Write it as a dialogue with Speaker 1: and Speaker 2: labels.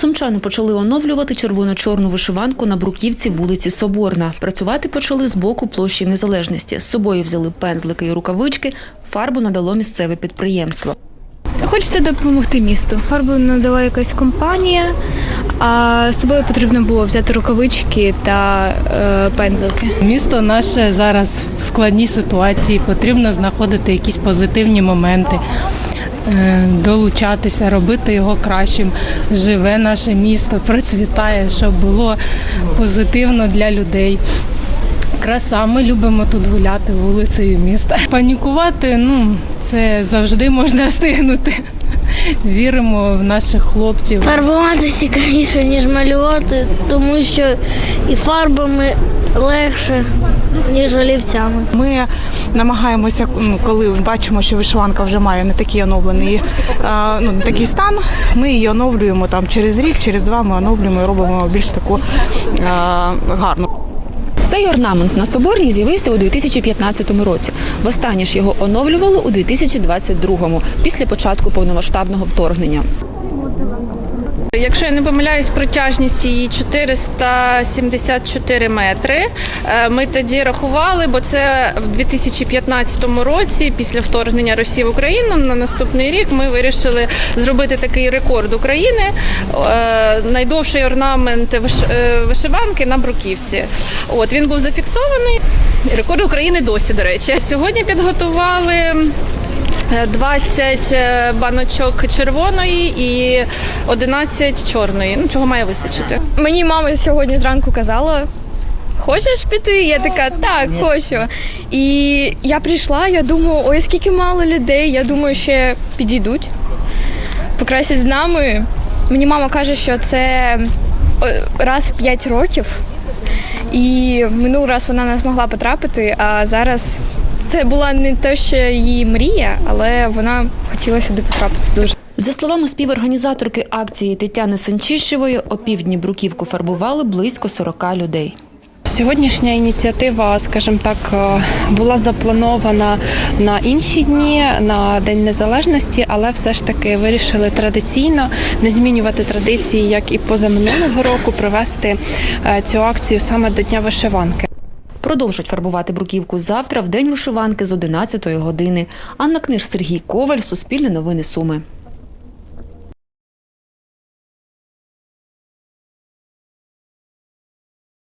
Speaker 1: Сумчани почали оновлювати червоно-чорну вишиванку на бруківці вулиці Соборна. Працювати почали з боку площі Незалежності. З собою взяли пензлики і рукавички. Фарбу надало місцеве підприємство.
Speaker 2: Хочеться допомогти місту. Фарбу надала якась компанія, а з собою потрібно було взяти рукавички та е, пензлики.
Speaker 3: Місто наше зараз в складній ситуації, потрібно знаходити якісь позитивні моменти, долучатися, робити його кращим. Живе наше місто, процвітає, щоб було позитивно для людей. Краса, ми любимо тут гуляти вулицею міста. Панікувати, ну це завжди можна встигнути. Віримо в наших хлопців.
Speaker 4: Фарбувати цікавіше, ніж малювати, тому що і фарбами легше, ніж олівцями.
Speaker 5: Ми намагаємося, коли бачимо, що вишиванка вже має не такий оновлений, е, ну не такий стан. Ми її оновлюємо там через рік, через два ми оновлюємо і робимо більш таку е, гарну.
Speaker 1: Цей орнамент на Соборній з'явився у 2015 році. Востаннє ж його оновлювали у 2022 після початку повномасштабного вторгнення.
Speaker 6: Якщо я не помиляюсь, протяжність її 474 метри. Е, Ми тоді рахували, бо це в 2015 році, після вторгнення Росії в Україну, на наступний рік ми вирішили зробити такий рекорд України. Е, Найдовший орнамент е, вишиванки на бруківці. От він був зафіксований. Рекорд України досі, до речі. Сьогодні підготували. 20 е, баночок червоної і 11 чорної. Ну, чого має вистачити.
Speaker 2: Мені мама сьогодні зранку казала. Хочеш піти? Я така, так, хочу. І я прийшла, я думаю, ой, скільки мало людей. Я думаю, ще підійдуть, покрасять з нами. Мені мама каже, що це раз в 5 років. І минулий раз вона не змогла потрапити, а зараз це була не те, що її мрія, але вона хотіла сюди потрапити дуже.
Speaker 1: За словами співорганізаторки акції Тетяни Санчищевої, опівдні бруківку фарбували близько 40 людей.
Speaker 7: Сьогоднішня ініціатива, скажімо так, е, була запланована на інші дні, на День Незалежності, але все ж таки вирішили традиційно не змінювати традиції, як і позаминулого року, провести е, цю акцію саме до Дня вишиванки.
Speaker 1: Продовжать фарбувати бруківку завтра в день вишиванки з 11 години. Анна Книж, Сергій Коваль, Суспільне новини Суми.